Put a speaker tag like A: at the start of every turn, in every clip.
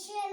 A: Görüşürüz.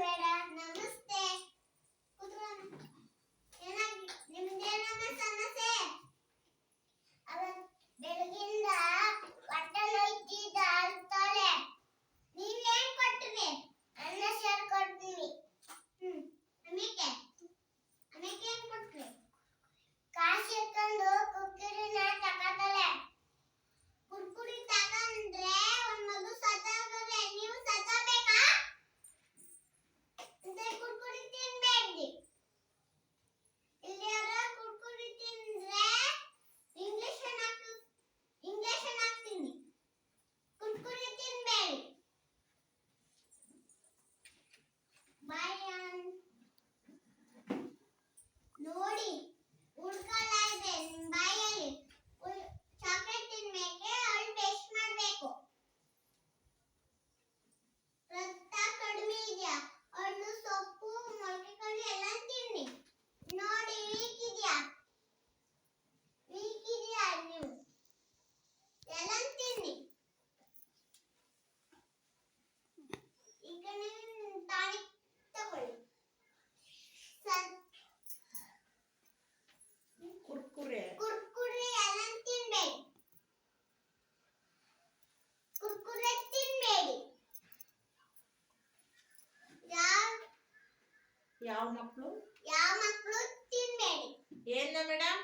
B: ಯಾವ ಮಕ್ಕಳು
A: ಯಾವ ಮಕ್ಕಳು ತಿನ್ಬೇಡಿ.
B: ಏನ ಮೇಡಮ್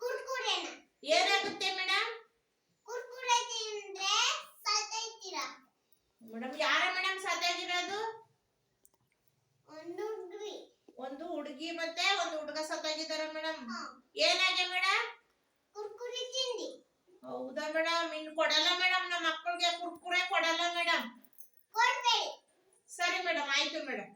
A: ಕುರ್ಕುರೆನ.
B: ಏನಾಗುತ್ತೆ ಮೇಡಮ್
A: ಕುರ್ಕುರೆ ತಿಂದ್ರೆ ಸತ್ತೈತೀರಾ
B: ಮೇಡಮ್ ಯಾರ ಮೇಡಮ್ ಸತ್ತಾಗಿರೋದು?
A: ಒಂದು ಹುಡುಗಿ.
B: ಒಂದು ಹುಡುಗಿ ಮತ್ತೆ ಒಂದು ಹುಡುಗ ಸತ್ತಾಗಿದ್ದಾರೆ ಮೇಡಮ್
A: ಹಾ.
B: ಏನಾಗೆ ಮೇಡಮ್
A: ಕುರ್ಕುರೆ ತಿಂದಿ
B: ಹೌದಾ ಮೇಡಮ್ ಇನ್ನು ಕೊಡಲ್ಲ ಮೇಡಮ್ ನಮ್ಮ ಮಕ್ಕಳಿಗೆ ಕುರ್ಕುರೆ ಕೊಡಲ್ಲ ಮೇಡಮ್
A: ಕೊಡ್ಬೇಡಿ.
B: ಸರಿ ಮೇಡಮ್ ಆಯ್ತು ಮೇಡಮ್